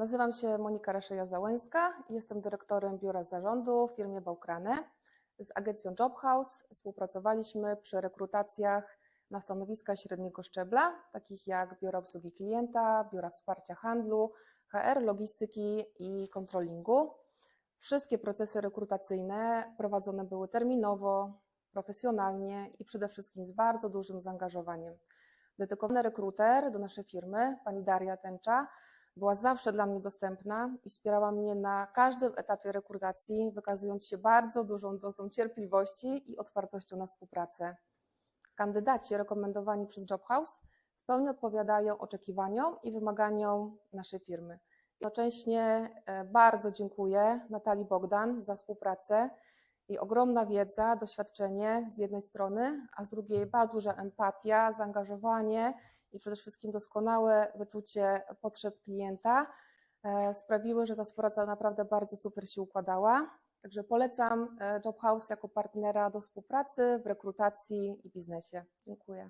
Nazywam się Monika Raszeja-Załęska i jestem dyrektorem biura zarządu w firmie Bałkrane. Z agencją Job House współpracowaliśmy przy rekrutacjach na stanowiska średniego szczebla, takich jak biura obsługi klienta, biura wsparcia handlu, HR, logistyki i kontrolingu. Wszystkie procesy rekrutacyjne prowadzone były terminowo, profesjonalnie i przede wszystkim z bardzo dużym zaangażowaniem. Dedykowany rekruter do naszej firmy, pani Daria Tęcza, była zawsze dla mnie dostępna i wspierała mnie na każdym etapie rekrutacji, wykazując się bardzo dużą dozą cierpliwości i otwartością na współpracę. Kandydaci rekomendowani przez Job House w pełni odpowiadają oczekiwaniom i wymaganiom naszej firmy. Jednocześnie e, bardzo dziękuję Natalii Bogdan za współpracę i ogromna wiedza, doświadczenie z jednej strony, a z drugiej bardzo duża empatia, zaangażowanie i przede wszystkim doskonałe wyczucie potrzeb klienta e, sprawiły, że ta współpraca naprawdę bardzo super się układała. Także polecam e, Job House jako partnera do współpracy w rekrutacji i biznesie. Dziękuję.